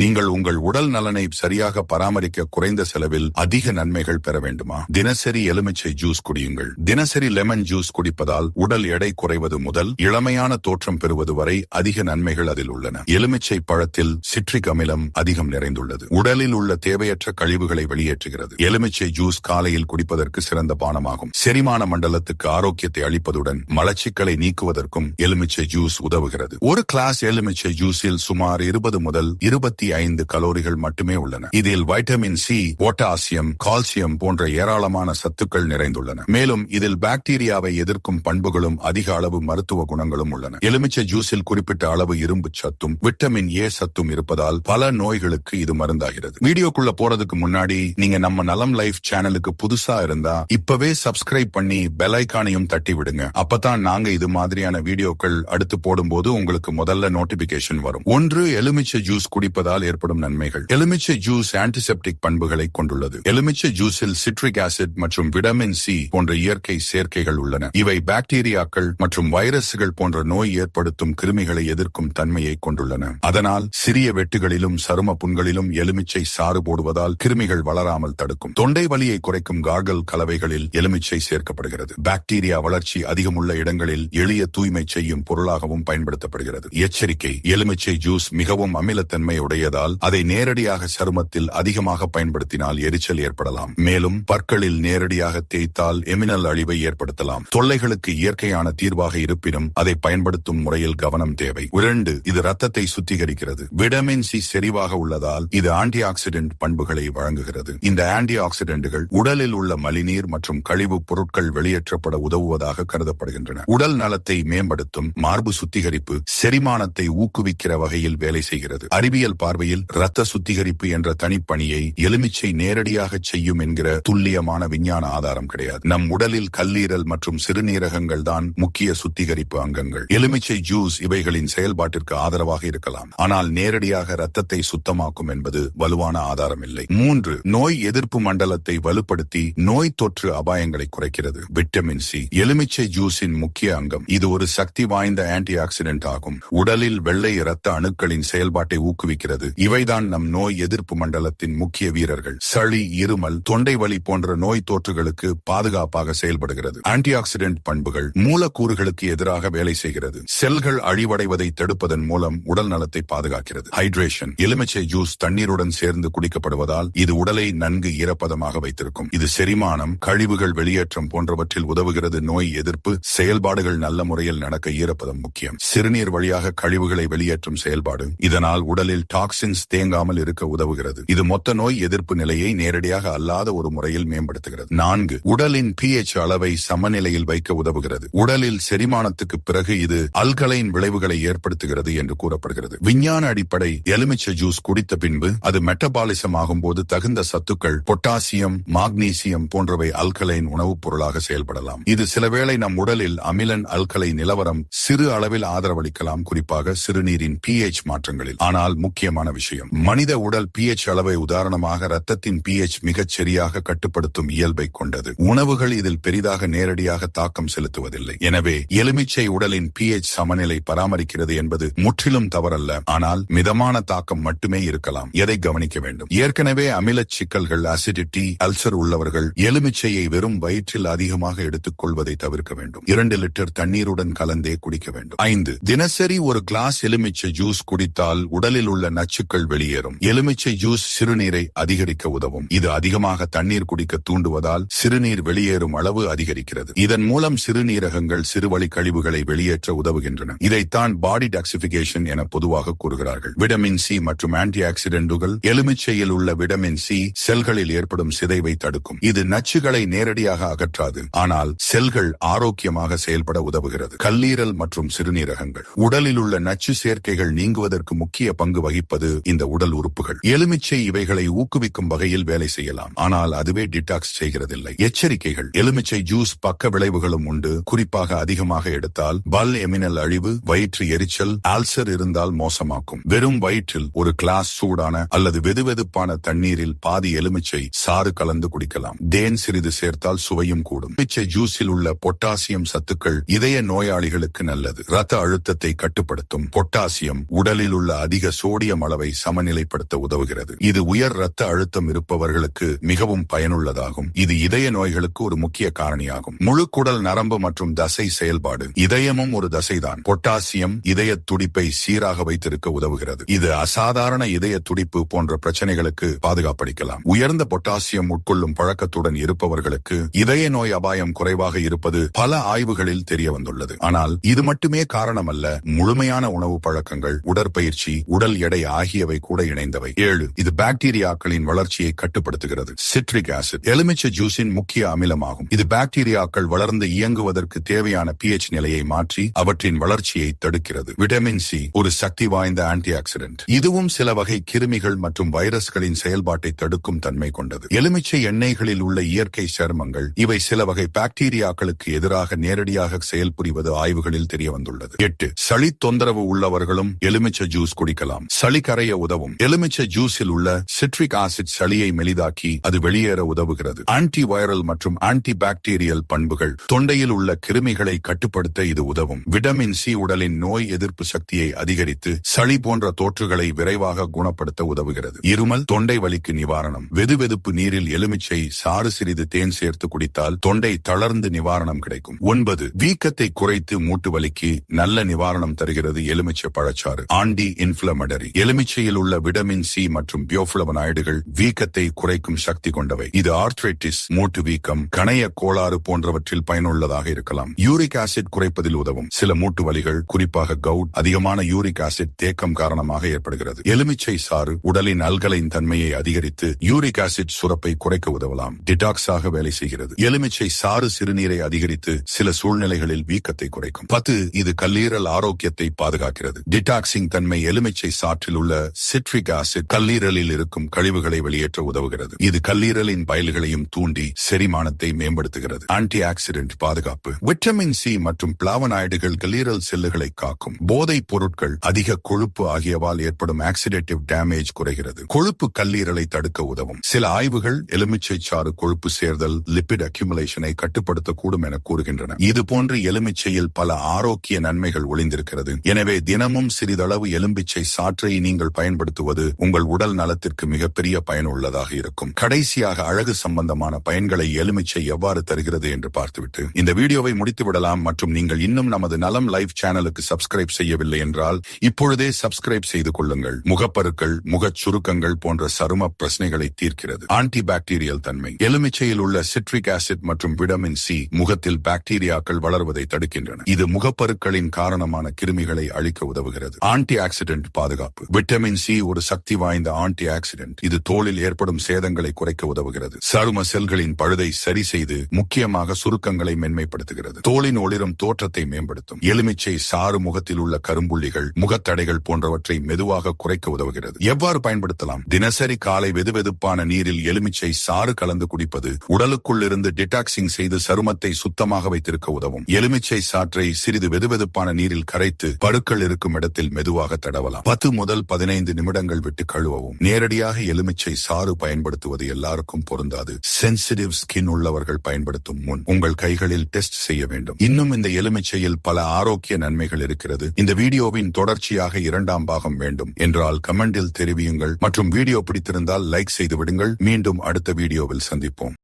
நீங்கள் உங்கள் உடல் நலனை சரியாக பராமரிக்க குறைந்த செலவில் அதிக நன்மைகள் பெற வேண்டுமா? தினசரி எலுமிச்சை ஜூஸ் குடியுங்கள். தினசரி லெமன் ஜூஸ் குடிப்பதால் உடல் எடை குறைவது முதல் இளமையான தோற்றம் பெறுவது வரை அதிக நன்மைகள் அதில் உள்ளன. எலுமிச்சை பழத்தில் சிட்ரிக் அமிலம் அதிகம் நிறைந்துள்ளது. உடலில் உள்ள தேவையற்ற கழிவுகளை வெளியேற்றுகிறது. எலுமிச்சை ஜூஸ் காலையில் குடிப்பதற்கு சிறந்த பானமாகும். செரிமான மண்டலத்துக்கு ஆரோக்கியத்தை அளிப்பதுடன் மலச்சிக்கலை நீக்குவதற்கும் எலுமிச்சை ஜூஸ் உதவுகிறது. ஒரு கிளாஸ் எலுமிச்சை ஜூஸில் சுமார் இருபது முதல் இருபத்தி ஐந்து கலோரிகள் மட்டுமே உள்ளன. இதில் வைட்டமின் சி பொட்டாசியம் கால்சியம் போன்ற ஏராளமான சத்துக்கள் நிறைந்துள்ளன. மேலும் இதில் பாக்டீரியாவை எதிர்க்கும் பண்புகளும் அதிக அளவு மருத்துவ குணங்களும் உள்ளன. எலுமிச்சை ஜூஸில் குறிப்பிட்ட அளவு இரும்பு சத்தும் விட்டமின் ஏ சத்தும் இருப்பதால் பல நோய்களுக்கு இது மருந்தாகிறது. வீடியோக்குள்ள போறதுக்கு முன்னாடி நீங்க நம்ம நலம் லைஃப் சேனலுக்கு புதுசா இருந்தா இப்பவே சப்ஸ்கிரைப் பண்ணி பெல் ஐக்கானையும் தட்டி விடுங்க அப்பதான் நாங்க இது மாதிரியான வீடியோக்கள் அடுத்து போடும்போது உங்களுக்கு முதல்ல நோட்டிபிகேஷன் வரும். ஒன்று எலுமிச்சை ஜூஸ் குடிப்பதால் ஏற்படும் நன்மைகள். எலுமிச்சை ஜூஸ் ஆன்டிசெப்டிக் பண்புகளை கொண்டுள்ளது. எலுமிச்சை ஜூஸில் சிட்ரிக் ஆசிட் மற்றும் விட்டமின் சி போன்ற இயற்கை சேர்க்கைகள் உள்ளன. இவை பாக்டீரியாக்கள் மற்றும் வைரஸ்கள் போன்ற நோய் ஏற்படுத்தும் கிருமிகளை எதிர்க்கும் தன்மையை கொண்டுள்ளன. அதனால் சிறிய வெட்டுகளிலும் சரும புண்களிலும் எலுமிச்சை சாறு போடுவதால் கிருமிகள் வளராமல் தடுக்கும். தொண்டை வலியை குறைக்கும் கார்கல் கலவைகளில் எலுமிச்சை சேர்க்கப்படுகிறது. பாக்டீரியா வளர்ச்சி அதிகமுள்ள இடங்களில் எளிய தூய்மை செய்யும் பொருளாகவும் பயன்படுத்தப்படுகிறது. எச்சரிக்கை எலுமிச்சை ஜூஸ் மிகவும் அமிலத்தன்மையுடைய தோன்றியதால் அதை நேரடியாக சருமத்தில் அதிகமாக பயன்படுத்தினால் எரிச்சல் ஏற்படலாம். மேலும் பற்களில் நேரடியாக தேய்த்தால் எமினல் அழிவை ஏற்படுத்தலாம். தொல்லைகளுக்கு இயற்கையான தீர்வாக இருப்பினும் அதை பயன்படுத்தும் முறையில் கவனம் தேவை. இரண்டு இது ரத்தத்தை சுத்திகரிக்கிறது. விட்டமின் சி செறிவாக உள்ளதால் இது ஆன்டி ஆக்சிடென்ட் பண்புகளை வழங்குகிறது. இந்த ஆன்டி ஆக்சிடென்ட்கள் உடலில் உள்ள மலிநீர் மற்றும் கழிவு பொருட்கள் வெளியேற்றப்பட உதவுவதாக கருதப்படுகின்றன. உடல் நலத்தை மேம்படுத்தும் மார்பு சுத்திகரிப்பு செரிமானத்தை ஊக்குவிக்கிற வகையில் வேலை செய்கிறது. அறிவியல் பார்வையில் இரத்த சுத்திகரிப்பு என்ற தனிப்பணியை எலுமிச்சை நேரடியாக செய்யும் என்கிற துல்லியமான விஞ்ஞான ஆதாரம் கிடையாது. நம் உடலில் கல்லீரல் மற்றும் சிறுநீரகங்கள் தான் முக்கிய சுத்திகரிப்பு அங்கங்கள். எலுமிச்சை ஜூஸ் இவைகளின் செயல்பாட்டிற்கு ஆதரவாக இருக்கலாம். ஆனால் நேரடியாக இரத்தத்தை சுத்தமாக்கும் என்பது வலுவான ஆதாரம் இல்லை மூன்று நோய் எதிர்ப்பு மண்டலத்தை வலுப்படுத்தி நோய் தொற்று அபாயங்களை குறைக்கிறது. விட்டமின் சி எலுமிச்சை ஜூஸின் முக்கிய அங்கம். இது ஒரு சக்தி வாய்ந்த ஆன்டி ஆக்சிடென்ட் ஆகும். உடலில் வெள்ளை இரத்த அணுக்களின் செயல்பாட்டை ஊக்குவிக்கிறது. இவைதான் நம் நோய் எதிர்ப்பு மண்டலத்தின் முக்கிய வீரர்கள். சளி இருமல் தொண்டை வலி போன்ற நோய் தொற்றுகளுக்கு பாதுகாப்பாக செயல்படுகிறது. ஆன்டி ஆக்சிடென்ட் பண்புகள் மூலக்கூறுகளுக்கு எதிராக வேலை செய்கிறது. செல்கள் அழிவடைவதை தடுப்பதன் மூலம் உடல் நலத்தை பாதுகாக்கிறது. ஹைட்ரேஷன் எலுமிச்சை ஜூஸ் தண்ணீருடன் சேர்ந்து குடிக்கப்படுவதால் இது உடலை நன்கு ஈரப்பதமாக வைத்திருக்கும். இது செரிமானம் கழிவுகள் வெளியேற்றம் போன்றவற்றில் உதவுகிறது. நோய் எதிர்ப்பு செயல்பாடுகள் நல்ல முறையில் நடக்க ஈரப்பதம் முக்கியம். சிறுநீர் வழியாக கழிவுகளை வெளியேற்றும் செயல்பாடு. இதனால் உடலில் டாக் டாக்ஸின்ஸ் தேங்காமல் இருக்க உதவுகிறது. இது மொத்த நோய் எதிர்ப்பு நிலையை நேரடியாக அல்லாத ஒரு முறையில் மேம்படுத்துகிறது. நான்கு உடலின் pH அளவை சமநிலையில் வைக்க உதவுகிறது. உடலில் செரிமானத்துக்கு பிறகு இது அல்கலைன் விளைவுகளை ஏற்படுத்துகிறது என்று கூறப்படுகிறது. விஞ்ஞான அடிப்படை எலுமிச்சை ஜூஸ் குடித்த பின்பு அது மெட்டபாலிசம் ஆகும்போது தகுந்த சத்துக்கள் பொட்டாசியம் மாக்னீசியம் போன்றவை அல்கலைன் உணவுப் பொருளாக செயல்படலாம். இது சிலவேளை நம் உடலில் அமிலன் அல்கலை நிலவரம் சிறு அளவில் ஆதரவளிக்கலாம் குறிப்பாக சிறுநீரின் பிஹெச் மாற்றங்களில். ஆனால் முக்கியமான விஷயம். மனித உடல் பிஹெச் அளவை உதாரணமாக ரத்தத்தின் பிஹெச் மிகச் சரியாக கட்டுப்படுத்தும் இயல்பை கொண்டது. உணவுகள் இதில் பெரிதாக நேரடியாக தாக்கம் செலுத்துவதில்லை. எனவே எலுமிச்சை உடலின் பிஹெச் சமநிலை பராமரிக்கிறது என்பது முற்றிலும் தவறல்ல. ஆனால் மிதமான தாக்கம் மட்டுமே இருக்கலாம். எதை கவனிக்க வேண்டும்? ஏற்கனவே அமிலச் சிக்கல்கள் அசிடிட்டி அல்சர் உள்ளவர்கள் எலுமிச்சையை வெறும் வயிற்றில் அதிகமாக எடுத்துக் கொள்வதை தவிர்க்க வேண்டும். இரண்டு லிட்டர் தண்ணீருடன் கலந்தே குடிக்க வேண்டும். ஐந்து. தினசரி ஒரு கிளாஸ் எலுமிச்சை ஜூஸ் குடித்தால் உடலில் உள்ள நச்சுக்கள் வெளியேறும். எலுமிச்சை ஜூஸ் சிறுநீரை அதிகரிக்க உதவும். இது அதிகமாக தண்ணீர் குடிக்க தூண்டுவதால் சிறுநீர் வெளியேறும் அளவு அதிகரிக்கிறது. இதன் மூலம் சிறுநீரகங்கள் சிறுவழி கழிவுகளை வெளியேற்ற உதவுகின்றன. இதைத்தான் பாடி டாக்சிபிகேஷன் என பொதுவாக கூறுகிறார்கள். விட்டமின் சி மற்றும் ஆன்டி ஆக்சிடென்டுகள் எலுமிச்சையில் உள்ள விட்டமின் சி செல்களில் ஏற்படும் சிதைவை தடுக்கும். இது நச்சுகளை நேரடியாக அகற்றாது. ஆனால் செல்கள் ஆரோக்கியமாக செயல்பட உதவுகிறது. கல்லீரல் மற்றும் சிறுநீரகங்கள். உடலில் உள்ள நச்சு சேர்க்கைகள் நீங்குவதற்கு முக்கிய பங்கு வகிப்பது இந்த உடல் உறுப்புகள். எலுமிச்சை இவைகளை ஊக்குவிக்கும் வகையில் வேலை செய்யலாம். ஆனால் அதுவே டிடாக்ஸ் செய்கிறதில்லை. எச்சரிக்கைகள். எலுமிச்சை ஜூஸ் பக்க விளைவுகளும் உண்டு. குறிப்பாக அதிகமாக எடுத்தால் பல் எமினல் அழிவு வயிற்று எரிச்சல் ஆல்சர் இருந்தால் மோசமாக்கும். வெறும் வயிற்றில் ஒரு கிளாஸ் சூடான அல்லது வெதுவெதுப்பான தண்ணீரில் பாதி எலுமிச்சை சாறு கலந்து குடிக்கலாம். தேன் சிறிது சேர்த்தால் சுவையும் கூடும். எலுமிச்சை ஜூஸில் உள்ள பொட்டாசியம் சத்துக்கள் இதய நோயாளிகளுக்கு நல்லது. ரத்த அழுத்தத்தை கட்டுப்படுத்தும். பொட்டாசியம் உடலில் உள்ள அதிக சோடியம் அளவை சமநிலைப்படுத்த உதவுகிறது. இது உயர் இரத்த அழுத்தம் இருப்பவர்களுக்கு மிகவும் பயனுள்ளதாகும். இது இதய நோய்களுக்கு ஒரு முக்கிய காரணியாகும். முழு குடல் நரம்பு மற்றும் தசை செயல்பாடு இதயமும் ஒரு தசைதான். பொட்டாசியம் இதய துடிப்பை சீராக வைத்திருக்க உதவுகிறது. இது அசாதாரண இதய துடிப்பு போன்ற பிரச்சனைகளுக்கு பாதுகாப்பளிக்கலாம். உயர்ந்த பொட்டாசியம் உட்கொள்ளும் பழக்கத்துடன் இருப்பவர்களுக்கு இதய நோய் அபாயம் குறைவாக இருப்பது பல ஆய்வுகளில் தெரிய வந்துள்ளது ஆனால் இது மட்டுமே காரணமல்ல முழுமையான உணவு பழக்கங்கள் உடற்பயிற்சி உடல் எடை ஆகியவை கூட இணைந்தவை. ஏழு இது பாக்டீரியாக்களின் வளர்ச்சியை கட்டுப்படுத்துகிறது. சிட்ரிக் ஆசிட் எலுமிச்சை ஜூஸின் முக்கிய அமிலமாகும். இது பாக்டீரியாக்கள் வளர்ந்து இயங்குவதற்கு தேவையான பிஎச் நிலையை மாற்றி அவற்றின் வளர்ச்சியை தடுக்கிறது. விட்டமின் சி ஒரு சக்தி வாய்ந்த ஆன்டி ஆக்சிடென்ட் இதுவும் சில வகை கிருமிகள் மற்றும் வைரஸ்களின் செயல்பாட்டை தடுக்கும் தன்மை கொண்டது. எலுமிச்சை எண்ணெய்களில் உள்ள இயற்கை சேர்மங்கள் இவை சில வகை பாக்டீரியாக்களுக்கு எதிராக நேரடியாக செயல்புரிவது ஆய்வுகளில் தெரிய வந்துள்ளது எட்டு சளி தொந்தரவு உள்ளவர்களும் எலுமிச்சை ஜூஸ் குடிக்கலாம். சளி கரைய உதவும். எலுமிச்சை ஜூஸில் உள்ள சிட்ரிக் ஆசிட் சளியை மெலிதாக்கி அது வெளியேற உதவுகிறது. ஆன்டி வைரல் மற்றும் ஆன்டி பாக்டீரியல் பண்புகள் தொண்டையில் உள்ள கிருமிகளை கட்டுப்படுத்த இது உதவும். விட்டமின் சி உடலின் நோய் எதிர்ப்பு சக்தியை அதிகரித்து சளி போன்ற தோற்றுகளை விரைவாக குணப்படுத்த உதவுகிறது. இருமல் தொண்டை வலிக்கு நிவாரணம். வெதுவெதுப்பு நீரில் எலுமிச்சை சாறு சிறிது தேன் சேர்த்து குடித்தால் தொண்டை தளர்ந்து நிவாரணம் கிடைக்கும். ஒன்பது வீக்கத்தை குறைத்து மூட்டு வலிக்கு நல்ல நிவாரணம் தருகிறது எலுமிச்சை பழச்சாறு. ஆண்டி இன்ஃபிளமடரி எலுமிச்சையில் உள்ள விட்டமின் சி மற்றும் பியோஃபுளவனாய்டுகள் வீக்கத்தை குறைக்கும் சக்தி கொண்டவை. இது ஆர்த்ரைட்டிஸ் மூட்டு வீக்கம் கணைய கோளாறு போன்றவற்றில் பயனுள்ளதாக இருக்கலாம். யூரிக் ஆசிட் குறைப்பதில் உதவும். சில மூட்டு வலிகள் குறிப்பாக கவுட் அதிகமான யூரிக் ஆசிட் தேக்கம் காரணமாக ஏற்படுகிறது. எலுமிச்சை சாறு உடலின் அல்கலையின் தன்மையை அதிகரித்து யூரிக் ஆசிட் சுரப்பை குறைக்க உதவலாம். டிடாக்ஸாக வேலை செய்கிறது. எலுமிச்சை சாறு சிறுநீரை அதிகரித்து சில சூழ்நிலைகளில் வீக்கத்தை குறைக்கும். பத்து இது கல்லீரல் ஆரோக்கியத்தை பாதுகாக்கிறது. டிடாக்சிங் தன்மை எலுமிச்சை சாற்றில் உள்ள சிட்ரிக் ஆசிட் கல்லீரலில் இருக்கும் கழிவுகளை வெளியேற்ற உதவுகிறது. இது கல்லீரலின் பயல்களையும் தூண்டி செரிமானத்தை மேம்படுத்துகிறது. ஆன்டி ஆக்சிடென்ட் பாதுகாப்பு. விட்டமின் சி மற்றும் பிளாவனாய்டுகள் கல்லீரல் செல்லுகளை காக்கும். போதைப் பொருட்கள் அதிக கொழுப்பு ஆகியவால் ஏற்படும் ஆக்சிடேட்டிவ் டேமேஜ் குறைகிறது. கொழுப்பு கல்லீரலை தடுக்க உதவும். சில ஆய்வுகள் எலுமிச்சை சாறு கொழுப்பு சேர்தல் லிபிட் அக்யூமுலேஷனை கட்டுப்படுத்தக்கூடும் என கூறுகின்றன. இது போன்று எலுமிச்சையில் பல ஆரோக்கிய நன்மைகள் ஒளிந்திருக்கிறது. எனவே தினமும் சிறிதளவு எலும்பிச்சை சாற்றை நீங்கள் பயன்படுத்துவது உங்கள் உடல் நலத்திற்கு மிகப்பெரிய பயனுள்ளதாக இருக்கும். கடைசியாக அழகு சம்பந்தமான பயன்களை எலுமிச்சை எவ்வாறு தருகிறது என்று பார்த்துவிட்டு இந்த வீடியோவை முடித்து விடலாம் மற்றும் நீங்கள் இன்னும் நமது நலம் லைவ் சேனலுக்கு சப்ஸ்கிரைப் செய்யவில்லை என்றால் இப்பொழுதே சப்ஸ்கிரைப் செய்து கொள்ளுங்கள். முகப்பருக்கள் முகச் சுருக்கங்கள் போன்ற சரும பிரச்சனைகளை தீர்க்கிறது. ஆன்டி பாக்டீரியல் தன்மை. எலுமிச்சையில் உள்ள சிட்ரிக் ஆசிட் மற்றும் விட்டமின் சி முகத்தில் பாக்டீரியாக்கள் வளர்வதை தடுக்கின்றன. இது முகப்பருக்களின் காரணமான கிருமிகளை அழிக்க உதவுகிறது. ஆன்டி ஆக்சிடென்ட் பாதுகாப்பு. விட்டமின் சி ஒரு சக்தி வாய்ந்த ஆன்டி ஆக்சிடென்ட். இது தோலில் ஏற்படும் சேதங்களை குறைக்க உதவுகிறது. சரும செல்களின் பழுதை சரி செய்து முக்கியமாக சுருக்கங்களை மென்மைப்படுத்துகிறது. தோலின் ஒளிரும் தோற்றத்தை மேம்படுத்தும். எலுமிச்சை சாறு முகத்தில் உள்ள கரும்புள்ளிகள் முகத்தடைகள் போன்றவற்றை மெதுவாக குறைக்க உதவுகிறது. எவ்வாறு பயன்படுத்தலாம்? தினசரி காலை வெதுவெதுப்பான நீரில் எலுமிச்சை சாறு கலந்து குடிப்பது உடலுக்குள் இருந்து டிடாக்சிங் செய்து சருமத்தை சுத்தமாக வைத்திருக்க உதவும். எலுமிச்சை சாற்றை சிறிது வெதுவெதுப்பான நீரில் கரைத்து பருக்கள் இருக்கும் இடத்தில் மெதுவாக தடவலாம். பத்து முதல் பதினைந்து நிமிடங்கள் விட்டு கழுவவும். நேரடியாக எலுமிச்சை சாறு பயன்படுத்துவது எல்லாருக்கும் பொருந்தாது. சென்சிட்டிவ் ஸ்கின் உள்ளவர்கள் பயன்படுத்தும் முன் உங்கள் கைகளில் டெஸ்ட் செய்ய வேண்டும். இன்னும் இந்த எலுமிச்சையில் பல ஆரோக்கிய நன்மைகள் இருக்கிறது. இந்த வீடியோவின் தொடர்ச்சியாக இரண்டாம் பாகம் வேண்டும் என்றால் கமெண்டில் தெரிவியுங்கள். மற்றும் வீடியோ பிடித்திருந்தால் லைக் செய்து விடுங்கள். மீண்டும் அடுத்த வீடியோவில் சந்திப்போம்.